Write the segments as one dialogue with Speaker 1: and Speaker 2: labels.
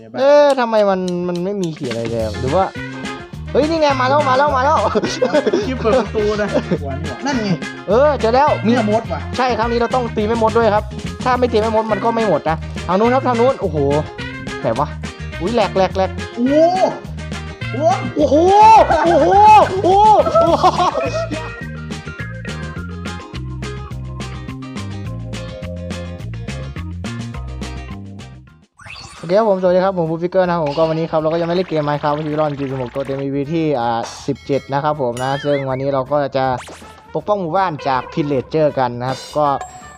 Speaker 1: ดี๋ยวแบบ
Speaker 2: เอ๊ะทำไมมันมันไม่มีเขียนอะไรเลยหรือว่า เฮ้ย นี่ไง มาแล้ว มาแล้ว มาแล้ว
Speaker 1: คิดเปิดประตูนะวันนี้ว่ะนั่นไง
Speaker 2: เออ เจอแล้ว มี
Speaker 1: เนี่ยมดว่ะ
Speaker 2: ใช่ครั้งนี้เราต้องตีแม่มดด้วยครับ ถ้าไม่ตีแม่มดมันก็ไม่หมดนะ ทางนู้นครับ ทางนู้น โอ้โหไหนวะอุ้ยแหลกแหลกแหลก
Speaker 1: โอ้โหโอ้โห
Speaker 2: โอ้โห โอ้โห โอ้โห เคครับผมสวัสดีครับผมบูฟิกเกอร์นะครับผมก็วันนี้ครับเราก็ยังไม่เล่นเกมไมค์ครับวิตรอดจีสมกตัวเต็มวีที่อ่า17นะครับผมนะซึ่งวันนี้เราก็จะปกป้องหมู่บ้านจากพิเลเจอร์กันนะครับก็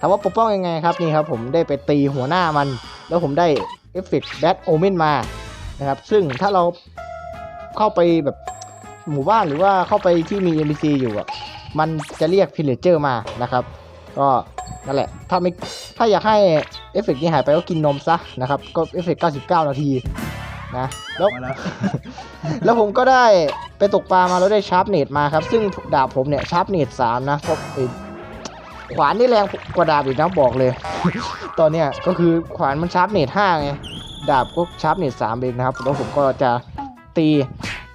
Speaker 2: ถามว่าปกป้องยังไงครับนี่ครับผมได้ไปตีหัวหน้ามัน แล้วผมได้เอฟเฟกต์แบทโอเมนมานะครับซึ่งถ้าเราเข้าไปแบบหมู่บ้านหรือว่าเข้าไปที่มี NPC อยู่อะมันจะเรียกพิเลเจอร์มานะครับ ก็นั่นแหละถ้าไม่ถ้าอยากให้ เอฟเฟกต์นี้หายไปก็กินนมซะนะครับ ก็เอฟเฟกต์99นาทีนะแล้ว
Speaker 1: มาแล้ว
Speaker 2: แล้วผมก็ได้ไปตกปลามาแล้วได้ชาร์ปเนตมาครับ ซึ่งดาบผมเนี่ยชาร์ปเนตสามนะเพราะไอ้ขวานนี่แรงกว่าดาบอีกนะบอกเลย ตอนเนี้ยก็คือขวานมันชาร์ปเนตห้าไงดาบก็ชาร์ปเนตสามเองนะครับแล้วผมก็จะตี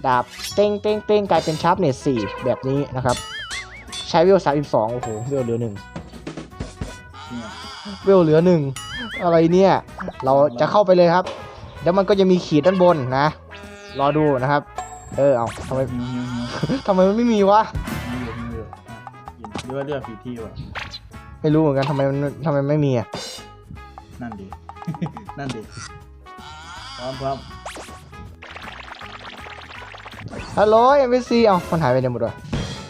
Speaker 2: ดาบเต้งเต้งเต้งกลายเป็นชาร์ปเนตสี่แบบนี้นะครับ ใช้เวลสามสิบสองโอ้โหเวลเหลือหนึ่ง
Speaker 1: เนี่ย
Speaker 2: เวลเหลือหนึ่งอะไรเนี่ย เราจะเข้าไปเลยครับ แล้วมันก็จะมีขีดด้านบนนะ รอดูนะครับ เออเอาทำไม
Speaker 1: หิวหิวหิว
Speaker 2: ทำไมมันไม่มีวะ
Speaker 1: หิวหิวหิวอะกินเลือดเลือดผิดที่ว่ะ
Speaker 2: ไม่รู้เหมือนกันทำไมมันทำไมไม่มีอะ
Speaker 1: นั่นดินั่นดิพร้อมพร้อม
Speaker 2: ฮัลโหลเอ็มซีเอามันหายไปไหนหมดวะ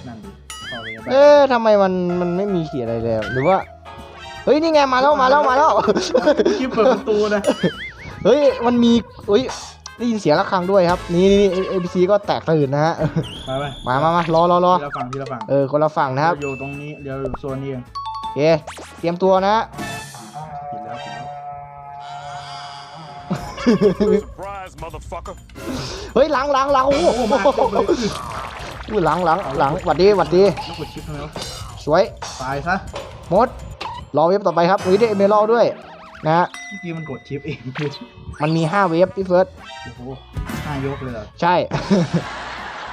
Speaker 1: นั่นดิเข้าไปยังไง
Speaker 2: เอ๊ะทำไมมันมันไม่มีขีดอะไรเลยหรือว่า เฮ้ยนี่ไงมาแล้วมาแล้วมาแล้ว
Speaker 1: คิดเปิดประตูนะ
Speaker 2: เฮ้ยมันมีเฮ้ยได้ยินเสียงระฆังด้วยครับ นี่นี่เอ็มซีก็แตกตื่นนะฮะ
Speaker 1: มาไหม
Speaker 2: มามามารอรอรอ
Speaker 1: ทีละฝั่งทีละฝั่ง
Speaker 2: เออคนละฝั่งนะครับ
Speaker 1: เดี๋ยวอยู่ตรงนี้เดี๋ยวอยู่โซนนี้เอง
Speaker 2: โอเคเตรียมตัวนะ
Speaker 1: ผิดแล้วผิดแล้ว
Speaker 3: Surprise, motherfucker.
Speaker 2: เฮ้ยหลังหลังหลังโอ้โห
Speaker 1: โอ้มาเต็มเลย
Speaker 2: อุ้ยหลังหลังหลังหวัดดีหวัดดี
Speaker 1: แล้วกดชิปทำไมวะ
Speaker 2: สวย
Speaker 1: ตายซะ
Speaker 2: มด รอเว็บต่อไปครับอุ้ยได้เอเมอรัลด้วยนะฮะ
Speaker 1: เมื่อกี้มันกดชิปเอง
Speaker 2: มันมี 5 เว็บพี่เฟิร์ส
Speaker 1: โอ้โหห้ายกเลยเหรอ
Speaker 2: ใช่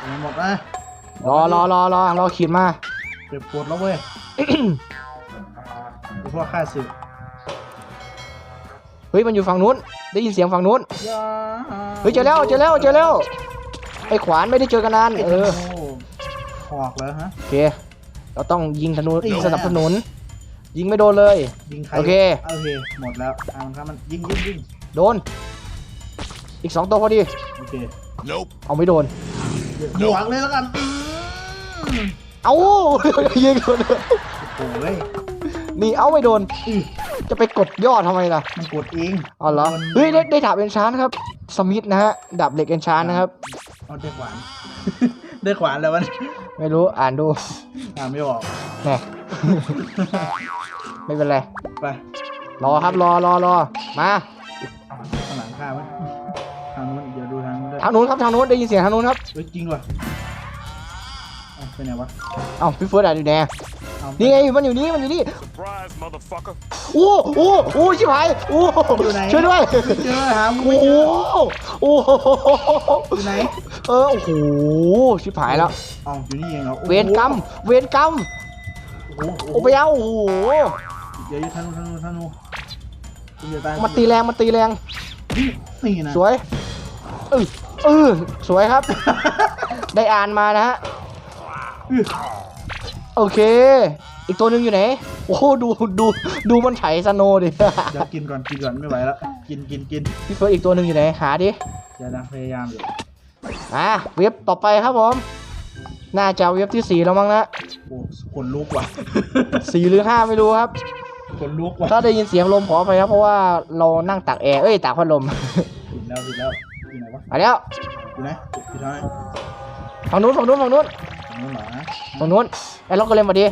Speaker 1: ยังหมดนะ
Speaker 2: รอรอรอรอรอขีดมา
Speaker 1: เก็บกดแล้วเว้ยเฉพาะค่าสื่อ
Speaker 2: เฮ้ยมันอยู่ฝั่งนู้น ได้ยินเสียงฝั่งนู้น
Speaker 1: ยา
Speaker 2: เฮ้ยเจอแล้วเจอแล้วเจอแล้วไอ้ขวานไม่ได้เจอกันนานเออ
Speaker 1: โหอกแล้วฮะ
Speaker 2: โอเคเราต้องยิงธนู
Speaker 1: ตี
Speaker 2: สนับสนุน ยิงไม่โดนเลย
Speaker 1: ยิงใคร
Speaker 2: โอเค
Speaker 1: โอเค หมดแล้วอ่ามันครับมันยิงยิงยิง
Speaker 2: โดน อีกสองตัวพอดี
Speaker 1: โอเค
Speaker 3: Nope.
Speaker 2: เอาไม่โดน
Speaker 1: บวกเลยแล้วกันอืม
Speaker 2: เอา ยิงโดน
Speaker 1: โอ้โหเว้ย
Speaker 2: นี่เอาไม่โดน
Speaker 1: อื้อ
Speaker 2: จะไปกดยอดทำไมล่ะ
Speaker 1: มันกดเอง
Speaker 2: อ๋อเหรอ
Speaker 1: มัน
Speaker 2: เฮ้ยได้ได้ดาบเอนชานครับ สมิธนะฮะดาบเหล็กเอนชานนะครับ
Speaker 1: เอาได้ขวาน ได้ขวานแล้วมัน
Speaker 2: ไม่รู้อ่านดู
Speaker 1: อ่านไม่ออก
Speaker 2: แหน่ ไม่เป็นไร
Speaker 1: ไป
Speaker 2: รอครับรอรอรอมา
Speaker 1: ข้างหลังข้าไหมทางนู้นเดี๋ยวดูทางนู้นด้วย
Speaker 2: ทางนู้นครับทางนู้นได้ยินเสียงทางนู้นครับ
Speaker 1: เฮ้ยจริงว่ะเอ้าไปไหนวะ
Speaker 2: เอ้าพี่เฟิร์สอ่านอยู่แน่
Speaker 1: เอา
Speaker 2: นี่ไงมันอยู่นี่มันอยู่นี่
Speaker 3: Surprise, motherfucker.
Speaker 2: โอ้โอ้โอ้ชิบหายโอ้
Speaker 1: อยู่ไหน
Speaker 2: ช่วยด้วย
Speaker 1: ไม่เจอหามึง
Speaker 2: โอ้
Speaker 1: ไม่
Speaker 2: โห
Speaker 1: เจอ
Speaker 2: โอ้โห
Speaker 1: อยู่ไหน
Speaker 2: เออโอ้โหชิบหายแล้ว
Speaker 1: เอ้าอยู่นี่เองเหรอโอ้โห
Speaker 2: เวรกรรมเวรกรรม
Speaker 1: โอ้โห
Speaker 2: โอ้ไปเอาโอ้โห
Speaker 1: เดี๋ยวอยู่ทางนู้นทางนู้นทางนู้นคุณอย่าตาย
Speaker 2: มันตีแรงมันตีแรง
Speaker 1: นี่นี่นะ
Speaker 2: สวยเออเออสวยครับ ได้อ่านมานะฮะ
Speaker 1: อื้อ
Speaker 2: โอเค อีกตัวหนึ่งอยู่ไหน โอ้โหดูดูดูมันไถสโนว์ดิ
Speaker 1: เดี๋ยวกินก่อนกินก่อนไม่ไหวแล้วกินกินกิน
Speaker 2: พี่เฟิร์สอีกตัวหนึ่งอยู่ไหนหาดิ
Speaker 1: เดี๋ยวนะพยายามอยู่
Speaker 2: อะเว็บต่อไปครับผม น่าจะเว็บที่สี่แล้วมั้งนะ
Speaker 1: โอ้คนลุกว่ะ
Speaker 2: สี่หรือห้าไม่รู้ครับ
Speaker 1: คนลุกว่ะ
Speaker 2: ถ้าได้ยินเสียงลมขอไปครับเพราะว่าเรานั่งตากแอร์เอ้ยตากพัดลม
Speaker 1: ผิดแล้วผิดแล้วอยู่ไหนวะ
Speaker 2: มาแล้ว
Speaker 1: อยู่ไหนอยู่ทางไหน
Speaker 2: ฝั่งนู้นฝั่งนู้นฝั่งนู้น
Speaker 1: ทางนู้นเหรอฮะ
Speaker 2: ฝั่งนู้นไอ้ล็อกก็เล่นมาดี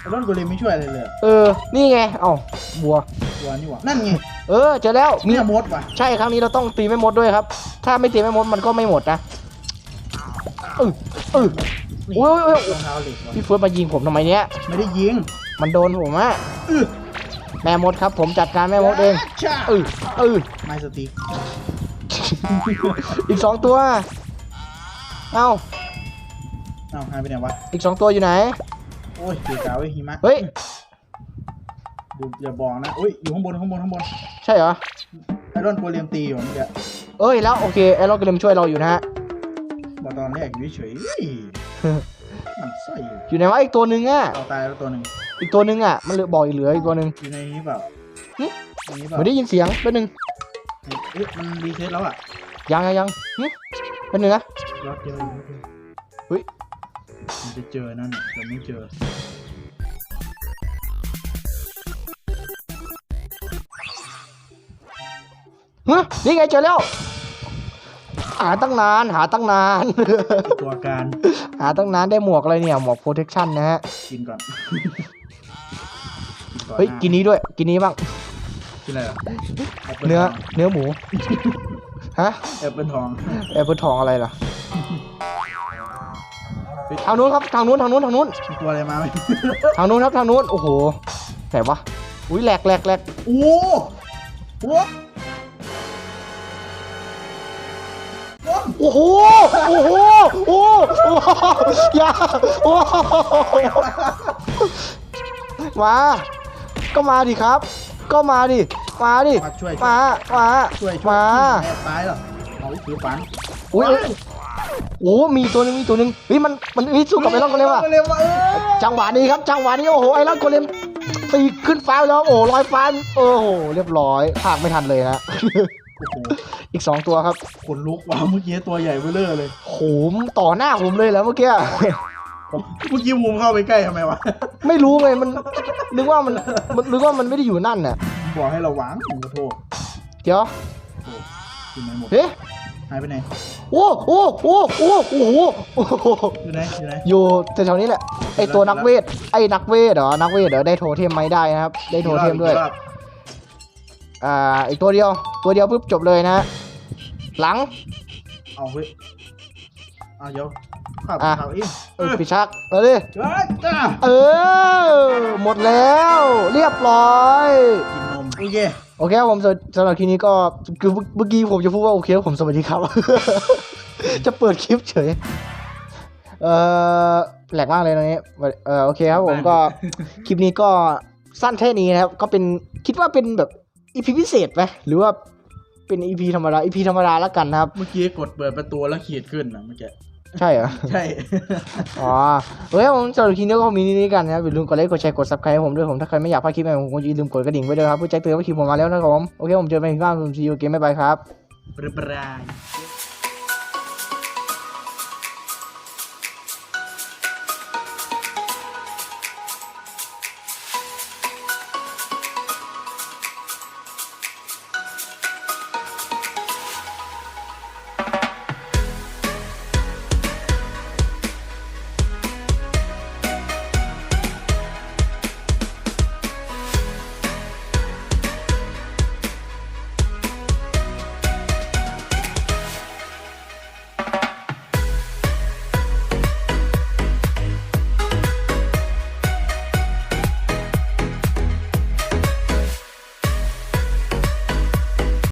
Speaker 1: ไอ้รถกูเลยไม่ช่วยอะไรเลยอะ
Speaker 2: เออนี่ไงเอ้าบัว
Speaker 1: ตัวนี่หว่านั่นไง
Speaker 2: เออเจอแล้วมี
Speaker 1: เนี่ยมดว่ะ
Speaker 2: ใช่ครั้งนี้เราต้องตีไม่มดด้วยครับ ถ้าไม่ตีไม่มดมันก็ไม่หมดนะเออเออ
Speaker 1: นี่
Speaker 2: โอ้ยโอ้ยโอ้ย
Speaker 1: รองเท้าเหล็กว่ะ
Speaker 2: พี่เฟิร์สมายิงผมทำไมเนี้ย
Speaker 1: ไม่ได้ยิง
Speaker 2: มันโดนผมอะ
Speaker 1: อื้อ
Speaker 2: แม่มดครับ ผมจัดการแม่มดเอง
Speaker 1: ช่า
Speaker 2: เออเออ
Speaker 1: ไม้สติ๊ก
Speaker 2: อีกสองตัวเอ้า
Speaker 1: เอ้าหายไปไหนวะ
Speaker 2: อีกสองตัวอยู่ไหน
Speaker 1: โอ้ยเกียกาเว้ยหิมะ
Speaker 2: เฮ้ย
Speaker 1: ดูอย่าบอกนะอุ้ยอยู่ข้างบนข้างบนข้างบน
Speaker 2: ใช่เหรอ
Speaker 1: ไอรอนโกเลมตีอยู่เมื่อกี้
Speaker 2: เอ้ยแล้วโอเคไอ้เรากำลังช่วยเราอยู่นะฮะ
Speaker 1: บอกตอนแรกอยู่เฉยๆเฮ้ยมันใส่อยู่
Speaker 2: อยู่ไหนวะอีกตัวหนึ่งอะ
Speaker 1: เอาตายแล้วตัวหนึ่ง
Speaker 2: อีกตัวหนึ่งอะมันเหลือบอกอีกเหลืออีกตัวหนึ่ง
Speaker 1: อยู่ในนี้เปล่า
Speaker 2: หึ
Speaker 1: ในนี้เปล่า
Speaker 2: ไม่ได้ยินเสียงเป็นหนึ่ง
Speaker 1: เอ๊ะมันรีเซ็ตแล้วอะ
Speaker 2: ยังยังยังหึเป็นหนึ่งนะ
Speaker 1: รอดเดียวรอดเดียว
Speaker 2: เฮ้ย
Speaker 1: มันจะเจอนั่นน่ะแต่ไม่เจอ
Speaker 2: เฮ้ยนี่ไงเจอแล้ว หาตั้งนานหาตั้งนาน
Speaker 1: ตัวการ
Speaker 2: หาตั้งนานได้หมวกอะไรเนี่ย หมวกโปรเทคชั่นนะฮะ
Speaker 1: กินก่อน
Speaker 2: เฮ้ย กินนี้ด้วย กินนี้บ้าง
Speaker 1: กินอะไรเหรอแอปปิ้ล
Speaker 2: เนื้อ
Speaker 1: ทง
Speaker 2: เนื้อหมู ฮะ
Speaker 1: แอปเปิลทอง
Speaker 2: แอปเปิลทองอะไรล่ะ ทางนู้นครับ ทางนู้น ทางนู้น ทางนู้น
Speaker 1: มีตัวอะไรมาไหม
Speaker 2: ทางนู้นครับ ทางนู้น โอ้โห ไหนวะ อุ้ยแหลกแหลกแหลก
Speaker 1: โอ้โหโอ้โห
Speaker 2: โอ้โห โอ้โห โอ้โหอย่าโอ้โหมา ก็มาดิครับ ก็มาดิ มาดิ
Speaker 1: มาช่วย
Speaker 2: มา มา
Speaker 1: ช่วยช่วย
Speaker 2: มา
Speaker 1: แอบตายเหรอเอาถือฝัน
Speaker 2: อุ้ยโอ้ มีตัวหนึงมีตัวหนึงเฮ้ยมัน มันเฮ้ยสู้กับไอรอนโกเลมอะ
Speaker 1: เร็วมาเออ
Speaker 2: จังหวะนี้ครับ จังหวะนี้ โอ้โห ไอรอนโกเลมตีขึ้นฟ้าไปแล้ว โอ้โหลอยฟ้า โอ้โห เรียบร้อยพากไม่ทันเลยนะ
Speaker 1: โอ้โห
Speaker 2: อีกสองตัวครับ
Speaker 1: ขนลุกว่ะเมื่อกี้ตัวใหญ่เบ้อเร่อเลย
Speaker 2: โหมต่อหน้าผมเลยแล้วเมื่อกี้
Speaker 1: ผมเมื่อกี้วูมเข้าไปใกล้ทำไมวะ
Speaker 2: ไม่รู้ไงมันนึกว่ามันมันนึกว่ามันไม่ได้อยู่นั่นน่ะ
Speaker 1: บอกให้ระวังผมขอโทษ
Speaker 2: เดี๋ยว
Speaker 1: โอ้กินไหนหมด
Speaker 2: เฮ้ย
Speaker 1: หายไปไหน
Speaker 2: โอ้โอ้โอ้โอ้โอ้โหโอ้โห
Speaker 1: อยู่ไหนอยู่ไหน
Speaker 2: อยู่แถวๆนี้แหละไอตัวนักเวทไอนักเวทเหรอนักเวทเหรอได้โทเทมไหมได้นะครับ ได้โทเทมด้วย
Speaker 1: อีกรอบ
Speaker 2: อ่าอีกตัวเดียวตัวเดียวปุ๊บจบเลยนะ หลัง
Speaker 1: เอาเฮ้ยเอาเดี๋ยวขับ
Speaker 2: อะ
Speaker 1: ขับเอง
Speaker 2: เออพิชักเอาดิ
Speaker 1: เฮ้ยจ้า
Speaker 2: เออ หมดแล้ว เรียบร้อย
Speaker 1: กินนมโอเค
Speaker 2: โอเคครับผมสำสำหรับคลิปนี้ก็คือเมื่อกี้ผมจะพูดว่าโอเคผมสวัสดีครับ จะเปิดคลิปเฉย เออแหลกมากเลยตรงนี้เออโอเคครับผมก็ คลิปนี้ก็สั้นแค่นี้นะครับ ก็เป็นคิดว่าเป็นแบบ อีพีพิเศษไหมหรือว่าเป็นอีพีธรรมดาอีพีธรรมดาแล้วกันนะครับ
Speaker 1: เมื่อกี้กดเปิดประตูแล้วขีดขึ้นนะเมื่อกี้
Speaker 2: ใช่เหรอ
Speaker 1: ใช่
Speaker 2: อ๋อโอเคผมสำหรับคลิปนี้ก็มีนี้กันนะครับอย่าลืมกดไลค์กดแชร์กด subscribe ให้ผมด้วยผมถ้าใครไม่อยากพลาดคลิปใหม่ผมก็อย่าลืมกดกระดิ่งไว้ด้วยครับเพื่อแจ้งเตือนว่าคลิปผมมาแล้วนะครับผมโอเคผมเจอกันอีกครั้งผมซีอูเกมบ๊ายบายครับ
Speaker 1: บายบาย